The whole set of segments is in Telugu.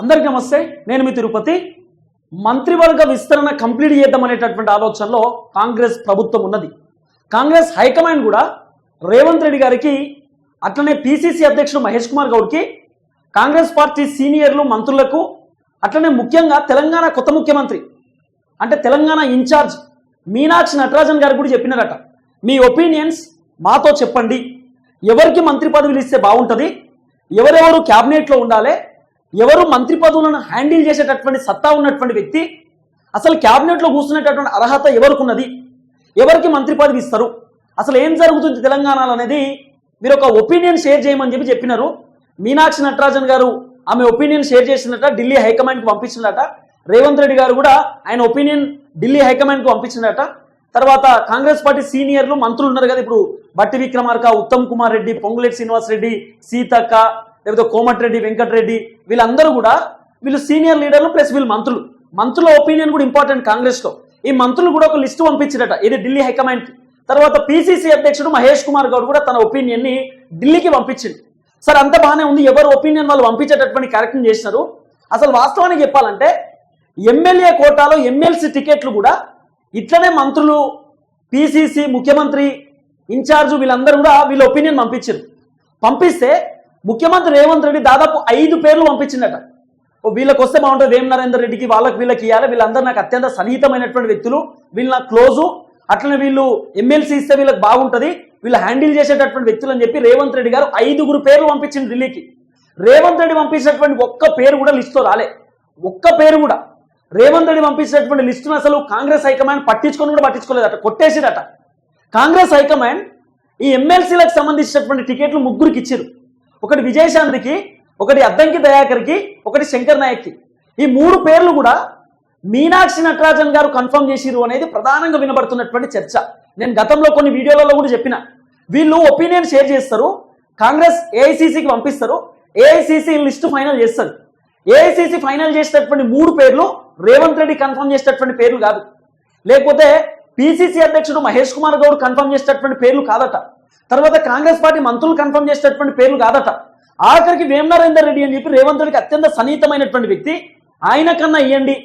అందరికీ నమస్తే నేను మీ తిరుపతి. మంత్రివర్గ విస్తరణ కంప్లీట్ చేద్దామనేటటువంటి ఆలోచనలో కాంగ్రెస్ ప్రభుత్వం ఉన్నది. కాంగ్రెస్ హైకమాండ్ కూడా రేవంత్ రెడ్డి గారికి అట్లనే పిసిసి అధ్యక్షుడు మహేష్ కుమార్ గౌడ్కి కాంగ్రెస్ పార్టీ సీనియర్లు మంత్రులకు అట్లనే ముఖ్యంగా తెలంగాణ కొత్త ముఖ్యమంత్రి అంటే తెలంగాణ ఇన్ఛార్జ్ మీనాక్షి నటరాజన్ గారు కూడా చెప్పినారట. మీ ఒపీనియన్స్ మాతో చెప్పండి. ఎవరికి మంత్రి పదవులు ఇస్తే బాగుంటుంది? ఎవరెవరు క్యాబినెట్లో ఉండాలి? ఎవరు మంత్రి పదవులను హ్యాండిల్ చేసేటటువంటి సత్తా ఉన్నటువంటి వ్యక్తి అసలు క్యాబినెట్లో కూర్చునేటటువంటి అర్హత ఎవరికి ఉన్నది ఎవరికి మంత్రి పదవి ఇస్తారు? అసలు ఏం జరుగుతుంది తెలంగాణలో అనేది మీరు ఒక ఒపీనియన్ షేర్ చేయమని చెప్పి చెప్పినారు. మీనాక్షి నటరాజన్ గారు ఆమె ఒపీనియన్ షేర్ చేసినట ఢిల్లీ హైకమాండ్కి పంపించినట రేవంత్ రెడ్డి గారు కూడా ఆయన ఒపీనియన్ ఢిల్లీ హైకమాండ్కి పంపించినట తర్వాత కాంగ్రెస్ పార్టీ సీనియర్లు మంత్రులు ఉన్నారు కదా ఇప్పుడు బట్టి విక్రమార్క ఉత్తమ్ కుమార్ రెడ్డి పొంగులేటి శ్రీనివాస్ రెడ్డి సీతక్క లేకపోతే కోమటిరెడ్డి వెంకటరెడ్డి వీళ్ళందరూ కూడా వీళ్ళు సీనియర్ లీడర్లు ప్లస్ వీళ్ళు మంత్రులు. మంత్రుల ఒపీనియన్ కూడా ఇంపార్టెంట్ కాంగ్రెస్లో. ఈ మంత్రులు కూడా ఒక లిస్టు పంపించారట ఇది ఢిల్లీ హైకమాండ్ తర్వాత పీసీసీ అధ్యక్షుడు మహేష్ కుమార్ గౌడ్ కూడా తన ఒపీనియన్ని ఢిల్లీకి పంపించింది సార్ అంత బాగానే ఉంది. ఎవరు ఒపీనియన్ వాళ్ళు పంపించేటటువంటి కార్యక్రమం చేసినారు? అసలు వాస్తవానికి చెప్పాలంటే ఎమ్మెల్యే కోటాలో ఎమ్మెల్సీ టికెట్లు కూడా ఇట్లనే మంత్రులు పీసీసీ ముఖ్యమంత్రి ఇన్ఛార్జ్ వీళ్ళందరూ కూడా వీళ్ళ ఒపీనియన్ పంపించారు పంపిస్తే ముఖ్యమంత్రి రేవంత్ రెడ్డి దాదాపు ఐదు పేర్లు పంపించిందట. ఓ వీళ్ళకి వస్తే బాగుంటుంది. వేం నరేందర్ రెడ్డికి వాళ్ళకి వీళ్ళకి ఇవ్వాలి వీళ్ళందరూ నాకు అత్యంత సన్నిహితమైనటువంటి వ్యక్తులు. వీళ్ళు నాకు క్లోజు. అట్లనే వీళ్ళు ఎమ్మెల్సీ ఇస్తే వీళ్ళకి బాగుంటుంది. వీళ్ళు హ్యాండిల్ చేసేటటువంటి వ్యక్తులు అని చెప్పి రేవంత్ రెడ్డి గారు ఐదుగురు పేర్లు పంపించింది ఢిల్లీకి. రేవంత్ రెడ్డి పంపించినటువంటి ఒక్క పేరు కూడా లిస్టులో రాలే. ఒక్క పేరు కూడా. రేవంత్ రెడ్డి పంపించినటువంటి లిస్టును అసలు కాంగ్రెస్ హైకమాండ్ పట్టించుకొని కూడా పట్టించుకోలేదట. కొట్టేసిరట కాంగ్రెస్ హైకమాండ్ ఈ ఎమ్మెల్సీలకు సంబంధించినటువంటి టికెట్లు ముగ్గురికి ఇచ్చారు. ఒకటి విజయశాంతికి ఒకటి అద్దంకి దయాకర్కి ఒకటి శంకర్ నాయక్కి. ఈ మూడు పేర్లు కూడా మీనాక్షి నటరాజన్ గారు కన్ఫర్మ్ చేసిరు అనేది ప్రధానంగా వినబడుతున్నటువంటి చర్చ. నేను గతంలో కొన్ని వీడియోలలో కూడా చెప్పిన. వీళ్ళు ఒపీనియన్ షేర్ చేస్తారు కాంగ్రెస్ ఏఐసిసికి పంపిస్తారు ఏఐసిసి లిస్టు ఫైనల్ చేస్తారు. ఏఐసిసి ఫైనల్ చేసేటటువంటి మూడు పేర్లు రేవంత్ రెడ్డి కన్ఫర్మ్ చేసేటటువంటి పేర్లు కాదు. లేకపోతే పిసిసి అధ్యక్షుడు మహేష్ కుమార్ గౌడ్ కన్ఫర్మ్ చేసేటటువంటి పేర్లు కాదట. తర్వాత కాంగ్రెస్ పార్టీ మంత్రులు కన్ఫర్మ్ చేసేటటువంటి పేర్లు కాదట. ఆఖరికి వేమ రెడ్డి అని చెప్పి రేవంత్ రెడ్డికి అత్యంత సన్నిహితమైనటువంటి వ్యక్తి. ఆయన కన్నా ఇవ్వండి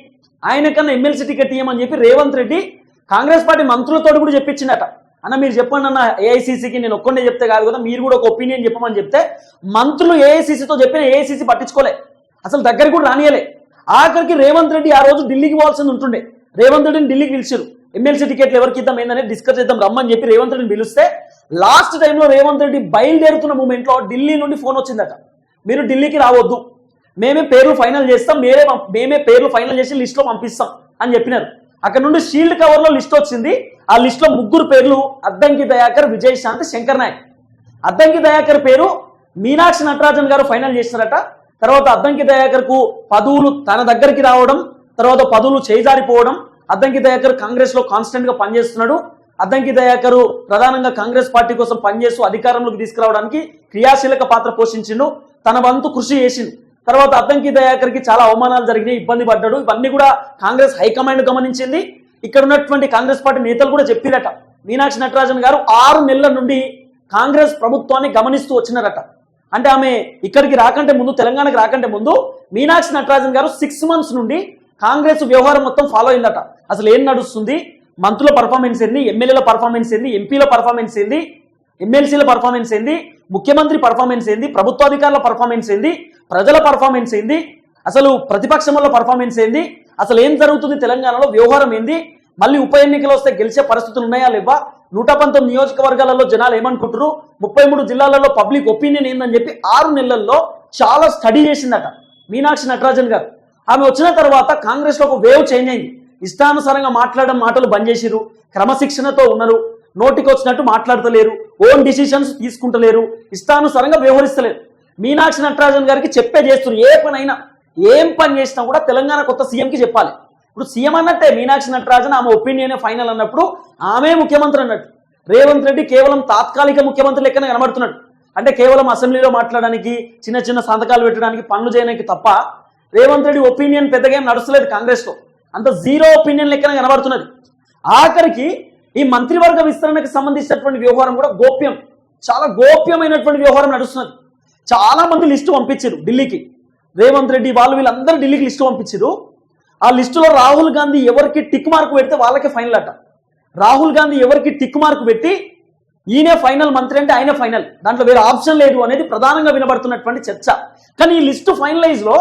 ఆయన కన్నా ఎమ్మెల్సీ టికెట్ ఇవ్వమని చెప్పి రేవంత్ రెడ్డి కాంగ్రెస్ పార్టీ మంత్రులతో కూడా చెప్పించిందట అన్న మీరు చెప్పండి అన్న ఏఐసీసీకి నేను ఒక్కడే చెప్తే కాదు కదా మీరు కూడా ఒక ఒపీనియన్ చెప్పమని చెప్తే మంత్రులు ఏఐసీసీతో చెప్పిన ఏఐసీసీ పట్టించుకోలే. అసలు దగ్గరికి కూడా రానియలే. ఆఖరికి రేవంత్ రెడ్డి ఆ రోజు ఢిల్లీకి పోవాల్సింది ఉంటుండే. రేవంత్ రెడ్డిని ఢిల్లీకి పిలిచారు ఎమ్మెల్సీ టికెట్లు ఎవరికి ఇద్దాం ఏందనేది డిస్కస్ చేద్దాం రమ్మని చెప్పి రేవంత్ రెడ్డిని పిలిస్తే లాస్ట్ టైంలో రేవంత్ రెడ్డి బయలుదేరుతున్న మూమెంట్లో ఢిల్లీ నుండి ఫోన్ వచ్చిందట. మీరు ఢిల్లీకి రావద్దు. మేమే పేర్లు ఫైనల్ చేస్తాం మేమే మేమే పేర్లు ఫైనల్ చేసి లిస్ట్లో పంపిస్తాం అని చెప్పినారు. అక్కడ నుండి షీల్డ్ కవర్లో లిస్ట్ వచ్చింది. ఆ లిస్ట్లో ముగ్గురు పేర్లు అద్దంకి దయాకర్ విజయశాంతి శంకర్ నాయక్. అద్దంకి దయాకర్ పేరు మీనాక్షి నటరాజన్ గారు ఫైనల్ చేసినారట. తర్వాత అద్దంకి దయాకర్కు పదువులు పదవులు తన దగ్గరికి రావడం తర్వాత పదవులు చేజారిపోవడం అద్దంకి దయాకర్ కాంగ్రెస్లో కాన్స్టెంట్గా పనిచేస్తున్నాడు. అద్దంకి దయాకరు ప్రధానంగా కాంగ్రెస్ పార్టీ కోసం పనిచేస్తూ అధికారంలోకి తీసుకురావడానికి క్రియాశీలక పాత్ర పోషించిండు. తన వంతు కృషి చేసిండు. తర్వాత అద్దంకి దయాకర్కి చాలా అవమానాలు జరిగినాయి ఇబ్బంది పడ్డాడు. ఇవన్నీ కూడా కాంగ్రెస్ హైకమాండ్ గమనించింది. ఇక్కడ ఉన్నటువంటి కాంగ్రెస్ పార్టీ నేతలు కూడా చెప్పిరట. మీనాక్షి నటరాజన్ గారు ఆరు నెలల నుండి కాంగ్రెస్ ప్రభుత్వాన్ని గమనిస్తూ వచ్చినారట. అంటే ఆమె ఇక్కడికి రాకంటే ముందు తెలంగాణకు రాకంటే ముందు మీనాక్షి నటరాజన్ గారు సిక్స్ మంత్స్ నుండి కాంగ్రెస్ వ్యవహారం మొత్తం ఫాలో అయిందట. అసలు ఏం నడుస్తుంది? మంత్రుల పర్ఫార్మెన్స్ ఏంది? ఎమ్మెల్యేల పర్ఫార్మెన్స్ ఏంది? ఎంపీల పర్ఫార్మెన్స్ ఏంది? ఎమ్మెల్సీల పర్ఫార్మెన్స్ ఏంది? ముఖ్యమంత్రి పర్ఫార్మెన్స్ ఏంది? ప్రభుత్వాధికారుల పర్ఫార్మెన్స్ ఏంది? ప్రజల పర్ఫార్మెన్స్ ఏంది? అసలు ప్రతిపక్షముల పర్ఫార్మెన్స్ ఏంది? అసలు ఏం జరుగుతుంది తెలంగాణలో? వ్యవహారం ఏంది? మళ్ళీ ఉప ఎన్నికలు వస్తే గెలిచే పరిస్థితులు ఉన్నాయా లేవా? నూట పంతొమ్మిది నియోజకవర్గాలలో జనాలు ఏమనుకుంటారు ముప్పై మూడు జిల్లాలలో పబ్లిక్ ఒపీనియన్ ఏందని చెప్పి ఆరు నెలల్లో చాలా స్టడీ చేసిందట. మీనాక్షి నటరాజన్ గారు. ఆమె వచ్చిన తర్వాత కాంగ్రెస్లో ఒక వేవ్ చేంజ్ అయింది. ఇష్టానుసారంగా మాట్లాడడం మాటలు బంద్ చేసిరు క్రమశిక్షణతో ఉన్నారు. నోటికొచ్చినట్టు మాట్లాడతలేరు. Own decisions తీసుకుంటలేరు. ఇష్టానుసారంగా వ్యవహరిస్తలేరు. మీనాక్షి నటరాజన్ గారికి చెప్పే చేస్తున్నారు ఏ పనైనా ఏం పని చేసినా కూడా తెలంగాణ కొత్త సీఎంకి చెప్పాలి. ఇప్పుడు సీఎం అన్నట్టే మీనాక్షి నటరాజన్ ఆమె ఒపీనియన్ ఫైనల్ అన్నప్పుడు ఆమె ముఖ్యమంత్రి అన్నట్టు. రేవంత్ రెడ్డి కేవలం తాత్కాలిక ముఖ్యమంత్రి లెక్కన కనబడుతున్నాడు. అంటే కేవలం అసెంబ్లీలో మాట్లాడడానికి చిన్న చిన్న సంతకాలు పెట్టడానికి పనులు చేయడానికి తప్ప రేవంత్ రెడ్డి ఒపీనియన్ పెద్దగా ఏం నడుస్తలేదు కాంగ్రెస్లో. అంత జీరో ఒపీనియన్ లెక్కన కనబడుతున్నది. ఆఖరికి ఈ మంత్రివర్గ విస్తరణకు సంబంధించినటువంటి వ్యవహారం కూడా గోప్యం చాలా గోప్యమైనటువంటి వ్యవహారం నడుస్తున్నది. చాలా మంది లిస్టు పంపించారు ఢిల్లీకి. రేవంత్ రెడ్డి వాళ్ళు వీళ్ళందరూ ఢిల్లీకి లిస్టు పంపించారు. ఆ లిస్టులో రాహుల్ గాంధీ ఎవరికి టిక్ మార్క్ పెడితే వాళ్ళకే ఫైనల్ అట. రాహుల్ గాంధీ ఎవరికి టిక్ మార్క్ పెట్టి ఈయనే ఫైనల్ మంత్రి అంటే ఆయనే ఫైనల్. దాంట్లో వేరే ఆప్షన్ లేదు అనేది ప్రధానంగా వినబడుతున్నటువంటి చర్చ. కానీ ఈ లిస్టు ఫైనలైజ్లో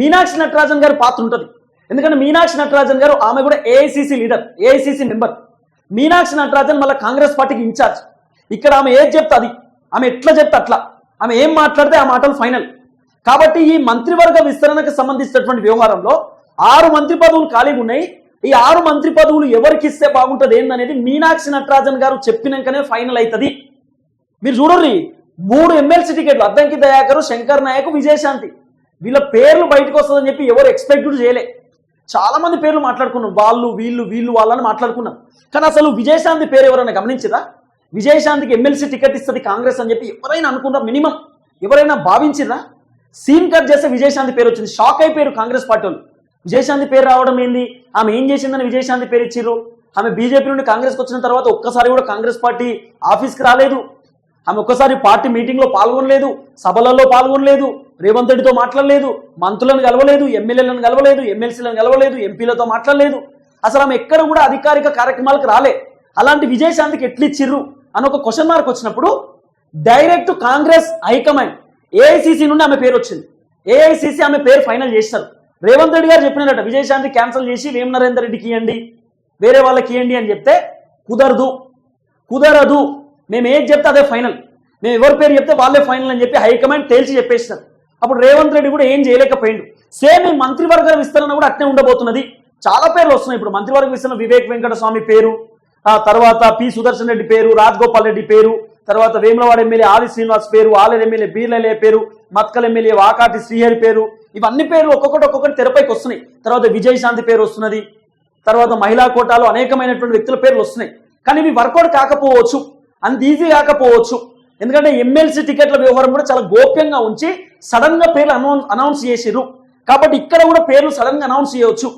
మీనాక్షి నటరాజన్ గారి పాత్ర ఉంటుంది. ఎందుకంటే మీనాక్షి నటరాజన్ గారు ఆమె కూడా AICC leader AICC member Meenakshi Natarajan మళ్ళీ కాంగ్రెస్ పార్టీకి ఇన్ఛార్జ్ ఇక్కడ ఆమె ఏది చెప్తే అది. ఆమె ఎట్లా చెప్తే అట్లా. ఆమె ఏం మాట్లాడితే ఆ మాటలు ఫైనల్ కాబట్టి ఈ మంత్రివర్గ విస్తరణకు సంబంధించినటువంటి వ్యవహారంలో ఆరు మంత్రి పదవులు ఖాళీగా ఉన్నాయి. ఈ ఆరు మంత్రి పదవులు ఎవరికి ఇస్తే బాగుంటుంది ఏందనేది మీనాక్షి నటరాజన్ గారు చెప్పినాకనే ఫైనల్ అవుతుంది మీరు చూడండి మూడు ఎమ్మెల్సీ టికెట్లు అద్దంకి దయాకరు శంకర్ నాయక్ విజయశాంతి. వీళ్ళ పేర్లు బయటకు వస్తుందని చెప్పి ఎవరు ఎక్స్పెక్ట్ చేయలే. చాలా మంది పేర్లు మాట్లాడుకున్నాం. వాళ్ళు వీళ్ళు వీళ్ళు వాళ్ళని మాట్లాడుకున్నాం. కానీ అసలు విజయశాంతి పేరు ఎవరైనా గమనించదా విజయశాంతికి ఎమ్మెల్సీ టికెట్ ఇస్తుంది కాంగ్రెస్ అని చెప్పి ఎవరైనా అనుకున్నా మినిమం. ఎవరైనా భావించిరా సీన్ కట్ చేస్తే విజయశాంతి పేరు వచ్చింది. షాక్ అయిపోయారు కాంగ్రెస్ పార్టీ వాళ్ళు. విజయశాంతి పేరు రావడం ఏంది? ఆమె ఏం చేసిందని విజయశాంతి పేరు ఇచ్చిర్రు? ఆమె బీజేపీ నుండి కాంగ్రెస్కి వచ్చిన తర్వాత ఒక్కసారి కూడా కాంగ్రెస్ పార్టీ ఆఫీస్కి రాలేదు. ఆమె ఒక్కసారి పార్టీ మీటింగ్లో పాల్గొనలేదు సభలలో పాల్గొనలేదు రేవంత్ రెడ్డితో మాట్లాడలేదు మంత్రులను కలవలేదు ఎమ్మెల్యేలను కలవలేదు ఎమ్మెల్సీలను కలవలేదు ఎంపీలతో మాట్లాడలేదు. అసలు ఆమె ఎక్కడ కూడా అధికారిక కార్యక్రమాలకు రాలే. అలాంటి విజయశాంతికి ఎట్లిచ్చిర్రు అని ఒక క్వశ్చన్ మార్క్ వచ్చినప్పుడు direct Congress high command AICC నుండి ఆమె పేరు వచ్చింది. ఏఐసిసి ఆమె పేరు ఫైనల్ చేస్తారు. రేవంత్ రెడ్డి గారు చెప్పినారట విజయశాంతి క్యాన్సిల్ చేసి వేమ నరేందర్ రెడ్డికి ఇవ్వండి వేరే వాళ్ళకి ఇవ్వండి అని చెప్తే కుదరదు. కుదరదు. మేము ఏది చెప్తే అదే ఫైనల్. మేము ఎవరి పేరు చెప్తే వాళ్ళే ఫైనల్ అని చెప్పి హైకమాండ్ తేల్చి చెప్పేసినారు. అప్పుడు రేవంత్ రెడ్డి కూడా ఏం చేయలేకపోయిండు. సేమ్ ఈ మంత్రివర్గ విస్తరణ కూడా అట్నే ఉండబోతున్నది. చాలా పేర్లు వస్తున్నాయి. ఇప్పుడు మంత్రివర్గ విస్తరణ వివేక్ వెంకట స్వామి పేరు ఆ తర్వాత పి సుదర్శన్ రెడ్డి పేరు రాజగోపాల్ రెడ్డి పేరు తర్వాత వేములవాడ ఎమ్మెల్యే ఆది శ్రీనివాస్ పేరు ఆలేరు ఎమ్మెల్యే బీర్లలే పేరు మత్కల్ ఎమ్మెల్యే వాకాటి శ్రీహరి పేరు ఇవన్నీ పేర్లు ఒక్కొక్కటి ఒక్కొక్కటి తెరపైకి వస్తున్నాయి. తర్వాత విజయశాంతి పేరు వస్తున్నది. తర్వాత మహిళా కోటాలో అనేకమైనటువంటి వ్యక్తుల పేర్లు వస్తున్నాయి. కానీ ఇవి వర్కౌట్ కాకపోవచ్చు. అంత ఈజీ కాకపోవచ్చు. ఎందుకంటే ఎమ్మెల్సీ టికెట్ల వ్యవహారం కూడా చాలా గోప్యంగా ఉంచి సడన్గా పేర్లు అనౌన్స్ అనౌన్స్ చేసిరు కాబట్టి ఇక్కడ కూడా పేర్లు సడన్గా అనౌన్స్ చేయవచ్చు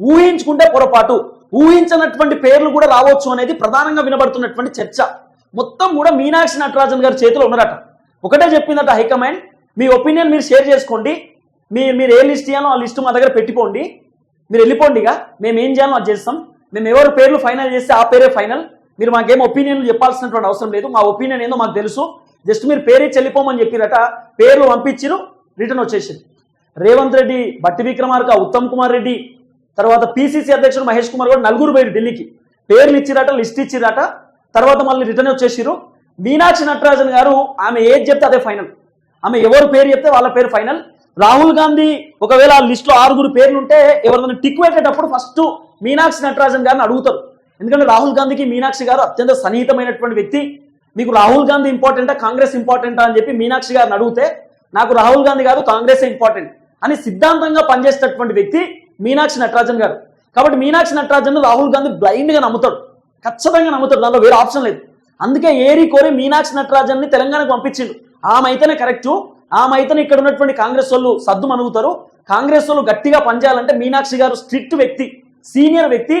ఊహించుకుంటే పొరపాటు. ఊహించినటువంటి పేర్లు కూడా రావచ్చు అనేది ప్రధానంగా వినబడుతున్నటువంటి చర్చ. మొత్తం కూడా మీనాక్షి నటరాజన్ గారి చేతిలో ఉన్నారట ఒకటే చెప్పిందట హైకమాండ్ మీ ఒపీనియన్ మీరు షేర్ చేసుకోండి. మీ మీరు ఏ లిస్ట్ చేయాలో ఆ లిస్ట్ మా దగ్గర పెట్టుకోండి. మీరు వెళ్ళిపోండిగా. మేము ఏం చేయాలో అది చేస్తాం. మేము ఎవరు పేర్లు ఫైనల్ చేస్తే ఆ పేరే ఫైనల్. మీరు మాకేం ఒపీనియన్లు చెప్పాల్సినటువంటి అవసరం లేదు. మా ఒపీనియన్ ఏందో మాకు తెలుసు. జస్ట్ మీరు పేరే చెల్లిపోమని చెప్పిరట పేర్లు పంపించిరు రిటర్న్ వచ్చేసింది. రేవంత్ రెడ్డి బట్టి విక్రమార్క ఉత్తమ్ కుమార్ రెడ్డి తర్వాత పిసిసి అధ్యక్షుడు మహేష్ కుమార్ కూడా నలుగురు పోయి ఢిల్లీకి. పేర్లు ఇచ్చిరట లిస్ట్ ఇచ్చిరట తర్వాత మళ్ళీ రిటర్న్ వచ్చేసిరు మీనాక్షి నటరాజన్ గారు ఆమె ఏది చెప్తే అదే ఫైనల్. ఆమె ఎవరు పేరు చెప్తే వాళ్ళ పేరు ఫైనల్. రాహుల్ గాంధీ ఒకవేళ ఆ లిస్టులో ఆరుగురు పేర్లు ఉంటే ఎవరిదైనా టిక్ పెట్టేటప్పుడు ఫస్ట్ మీనాక్షి నటరాజన్ గారిని అడుగుతారు. ఎందుకంటే రాహుల్ గాంధీకి మీనాక్షి గారు అత్యంత సన్నిహితమైనటువంటి వ్యక్తి. మీకు రాహుల్ గాంధీ ఇంపార్టెంటా కాంగ్రెస్ ఇంపార్టెంటా అని చెప్పి మీనాక్షి గారిని అడిగితే నాకు రాహుల్ గాంధీ గారు కాంగ్రెస్ ఇంపార్టెంట్ అని సిద్ధాంతంగా పనిచేసేటటువంటి వ్యక్తి మీనాక్షి నటరాజన్ గారు. కాబట్టి మీనాక్షి నటరాజన్ రాహుల్ గాంధీ బ్లైండ్గా నమ్ముతాడు. ఖచ్చితంగా నమ్ముతాడు. దాంట్లో వేరే ఆప్షన్ లేదు. అందుకే ఏరి కోరి మీనాక్షి నటరాజన్ని తెలంగాణకు పంపించిండు. ఆమె అయితేనే కరెక్ట్. ఆమె అయితేనే ఇక్కడ ఉన్నటువంటి కాంగ్రెస్ వాళ్ళు సద్దు మనుగుతారు కాంగ్రెస్ వాళ్ళు గట్టిగా పనిచేయాలంటే మీనాక్షి గారు స్ట్రిక్ట్ వ్యక్తి సీనియర్ వ్యక్తి.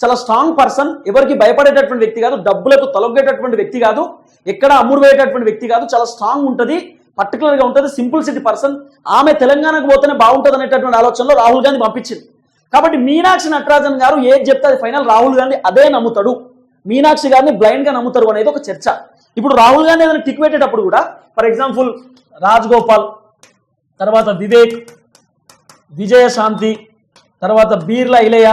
చాలా స్ట్రాంగ్ పర్సన్ ఎవరికి భయపడేటటువంటి వ్యక్తి కాదు డబ్బులకు తొలగేటటువంటి వ్యక్తి కాదు ఎక్కడ అమ్ముడు వ్యక్తి కాదు చాలా స్ట్రాంగ్ ఉంటుంది పర్టికులర్గా ఉంటుంది సింపుల్ సిటీ పర్సన్ ఆమె తెలంగాణకు పోతేనే బాగుంటుంది అనేటటువంటి ఆలోచనలో రాహుల్ గాంధీ పంపించింది. కాబట్టి మీనాక్షి నటరాజన్ గారు ఏది చెప్తే అది ఫైనల్ రాహుల్ గాంధీ అదే నమ్ముతాడు. మీనాక్షి గారిని బ్లైండ్గా నమ్ముతారు అనేది ఒక చర్చ. ఇప్పుడు రాహుల్ గాంధీ ఏదైనా టిక్ పెట్టేటప్పుడు కూడా ఫర్ ఎగ్జాంపుల్ రాజ్ గోపాల్ తర్వాత వివేక్ విజయశాంతి తర్వాత బీర్లా ఇలయ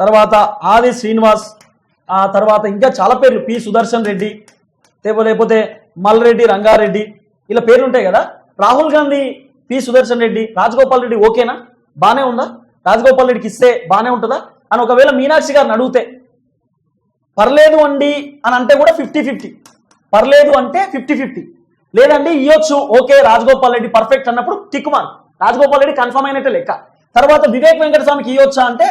తర్వాత ఆది శ్రీనివాస్ ఆ తర్వాత ఇంకా చాలా పేర్లు పి సుదర్శన్ రెడ్డి లేకపోతే లేకపోతే మల్రెడ్డి రంగారెడ్డి ఇలా పేర్లు ఉంటాయి కదా. రాహుల్ గాంధీ పి సుదర్శన్ రెడ్డి రాజగోపాల్ రెడ్డి ఓకేనా? బానే ఉందా? రాజగోపాల్ రెడ్డికి ఇస్తే బానే ఉంటుందా? అని ఒకవేళ మీనాక్షి గారిని అడిగితే పర్లేదు అండి అని అంటే కూడా ఫిఫ్టీ ఫిఫ్టీ. పర్లేదు అంటే ఫిఫ్టీ ఫిఫ్టీ. లేదండి ఇవ్వచ్చు ఓకే రాజగోపాల్ రెడ్డి పర్ఫెక్ట్ అన్నప్పుడు tick mark. Rajagopal Reddy confirm అయినట్టే లెక్క. తర్వాత వివేక్ వెంకటస్వామికి ఇవ్వచ్చా అంటే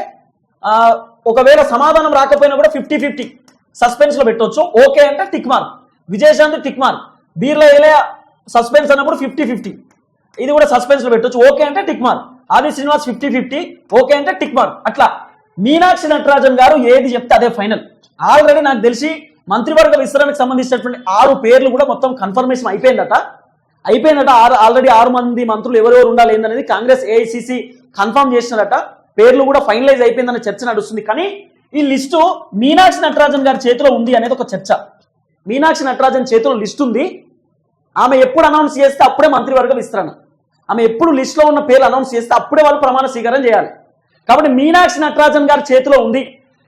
ఒకవేళ సమాధానం రాకపోయినా కూడా ఫిఫ్టీ ఫిఫ్టీ సస్పెన్స్లో పెట్టవచ్చు ఓకే అంటే tick mark. Vijayashanti tick mark. బీర్లో ఏలే సస్పెన్స్ అన్నప్పుడు ఫిఫ్టీ ఫిఫ్టీ. ఇది కూడా సస్పెన్స్లో పెట్టొచ్చు. ఓకే అంటే tick mark. Adi Srinivas fifty fifty. Okay అంటే టిక్ మార్క్. అట్లా. మీనాక్షి నటరాజన్ గారు ఏది చెప్తే అదే ఫైనల్. ఆల్రెడీ నాకు తెలిసి మంత్రివర్గ విస్తరణకు సంబంధించినటువంటి ఆరు పేర్లు కూడా మొత్తం కన్ఫర్మేషన్ అయిపోయిందట. అయిపోయిందట. ఆరు ఆల్రెడీ ఆరు మంది మంత్రులు ఎవరెవరు ఉండాలి ఏందనేది కాంగ్రెస్ ఏఐసిసి కన్ఫర్మ్ చేసినారట. పేర్లు కూడా ఫైనలైజ్ అయిపోయిందన్న చర్చ నడుస్తుంది. కానీ ఈ లిస్టు మీనాక్షి నటరాజన్ గారి చేతిలో ఉంది అనేది ఒక చర్చ. మీనాక్షి నటరాజన్ చేతిలో లిస్ట్ ఉంది. ఆమె ఎప్పుడు అనౌన్స్ చేస్తే అప్పుడే మంత్రివర్గం విస్తరణ. ఆమె ఎప్పుడు లిస్ట్లో ఉన్న పేర్లు అనౌన్స్ చేస్తే అప్పుడే వాళ్ళు ప్రమాణ స్వీకారం చేయాలి. కాబట్టి మీనాక్షి నటరాజన్ గారి చేతిలో ఉంది.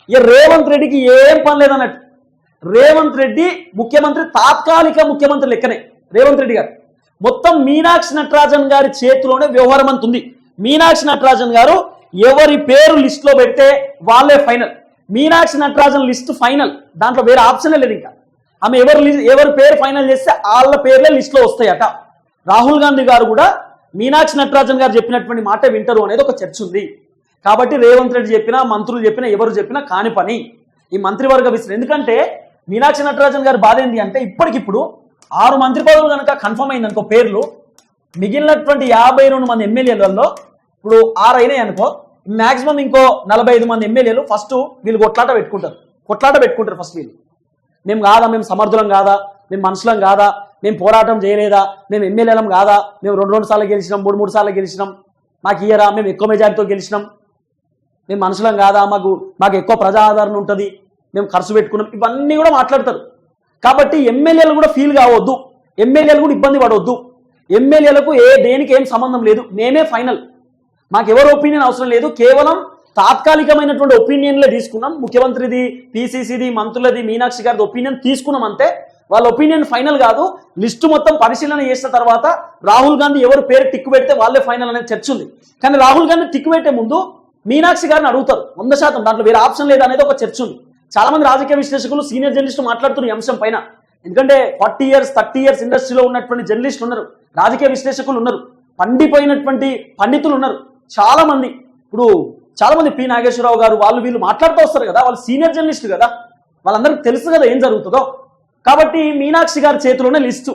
ఇక రేవంత్ రెడ్డికి ఏం పని లేదన్నట్టు. రేవంత్ రెడ్డి ముఖ్యమంత్రి తాత్కాలిక ముఖ్యమంత్రి లెక్కనే. రేవంత్ రెడ్డి గారు. మొత్తం మీనాక్షి నటరాజన్ గారి చేతిలోనే వ్యవహారం అంతుంది మీనాక్షి నటరాజన్ గారు ఎవరి పేరు లిస్ట్లో పెడితే వాళ్ళే final Meenakshi Natarajan list final దాంట్లో వేరే ఆప్షనే లేదు ఇంకా. ఆమె ఎవరు ఎవరి పేరు ఫైనల్ చేస్తే వాళ్ళ పేర్లే లిస్ట్లో వస్తాయట. రాహుల్ గాంధీ గారు కూడా మీనాక్షి నటరాజన్ గారు చెప్పినటువంటి మాట వింటరు అనేది ఒక చర్చ ఉంది. కాబట్టి రేవంత్ రెడ్డి చెప్పినా మంత్రులు చెప్పినా ఎవరు చెప్పినా కాని పని. ఈ మంత్రివర్గ విస్తరణ ఎందుకంటే మీనాక్షి నటరాజన్ గారి బాధ ఏంటి అంటే ఇప్పటికిప్పుడు ఆరు మంత్రి పదవులు కనుక కన్ఫర్మ్ అయింది అనుకో పేర్లు మిగిలినటువంటి యాభై రెండు మంది ఎమ్మెల్యేలలో ఇప్పుడు ఆరు అయినాయి అనుకో మాక్సిమం ఇంకో నలభై ఐదు మంది ఎమ్మెల్యేలు ఫస్ట్ వీళ్ళు కొట్లాట పెట్టుకుంటారు. కొట్లాట పెట్టుకుంటారు ఫస్ట్ వీళ్ళు. మేము కాదా? మేము సమర్థులం కాదా? మేము మనుషులం కాదా? మేము పోరాటం చేయలేదా? మేము ఎమ్మెల్యేలం కాదా? మేము రెండు రెండు సార్లు గెలిచినాం మూడు మూడు సార్లు గెలిచినాం. మాకు ఇయ్యరా? మేము ఎక్కువ మెజారిటీతో గెలిచినాం. మేము మనుషులం కాదా? మాకు మాకు ఎక్కువ ప్రజా ఆదరణ ఉంటుంది. మేము ఖర్చు పెట్టుకున్నాం. ఇవన్నీ కూడా మాట్లాడతారు. కాబట్టి ఎమ్మెల్యేలు కూడా ఫీల్ కావద్దు. ఎమ్మెల్యేలు కూడా ఇబ్బంది పడవద్దు. ఎమ్మెల్యేలకు ఏ దేనికి ఏం సంబంధం లేదు. మేమే ఫైనల్ మాకు ఎవరు ఒపీనియన్ అవసరం లేదు. కేవలం తాత్కాలికమైనటువంటి ఒపీనియన్లే తీసుకున్నాం. ముఖ్యమంత్రిది పిసిసిది మంత్రులది మీనాక్షి గారిది ఒపీనియన్ తీసుకున్నాం అంతే. వాళ్ళ ఒపీనియన్ ఫైనల్ కాదు. లిస్టు మొత్తం పరిశీలన చేసిన తర్వాత రాహుల్ గాంధీ ఎవరు పేరు టిక్కు పెడితే వాళ్ళే ఫైనల్ అనేది చర్చ ఉంది. కానీ రాహుల్ గాంధీ టిక్కు పెట్టే ముందు మీనాక్షి గారిని అడుగుతారు. వంద శాతం. దాంట్లో వేరే ఆప్షన్ లేదు అనేది ఒక చర్చ ఉంది. చాలా మంది రాజకీయ విశ్లేషకులు సీనియర్ జర్నలిస్టులు మాట్లాడుతున్న అంశం పైన. ఎందుకంటే ఫార్టీ ఇయర్స్ థర్టీ ఇయర్స్ ఇండస్ట్రీలో ఉన్నటువంటి జర్నలిస్టులు ఉన్నారు. రాజకీయ విశ్లేషకులు ఉన్నారు. పండిపోయినటువంటి పండితులు ఉన్నారు. చాలా మంది ఇప్పుడు చాలా మంది పి. నాగేశ్వరరావు గారు వాళ్ళు వీళ్ళు మాట్లాడుతూ వస్తారు కదా వాళ్ళు సీనియర్ జర్నలిస్టులు కదా వాళ్ళందరికీ తెలుసు కదా ఏం జరుగుతుందో. కాబట్టి మీనాక్షి గారి చేతిలోనే లిస్టు.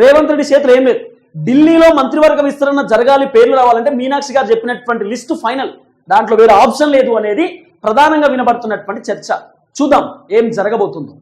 రేవంత్ రెడ్డి చేతులు ఏం లేదు. ఢిల్లీలో మంత్రివర్గ విస్తరణ జరగాలి పేర్లు రావాలంటే మీనాక్షి గారు చెప్పినటువంటి లిస్టు ఫైనల్. దాంట్లో వేరే ఆప్షన్ లేదు అనేది ప్రధానంగా వినబడుతున్నటువంటి చర్చ. చూద్దాం ఏం జరగబోతుందో.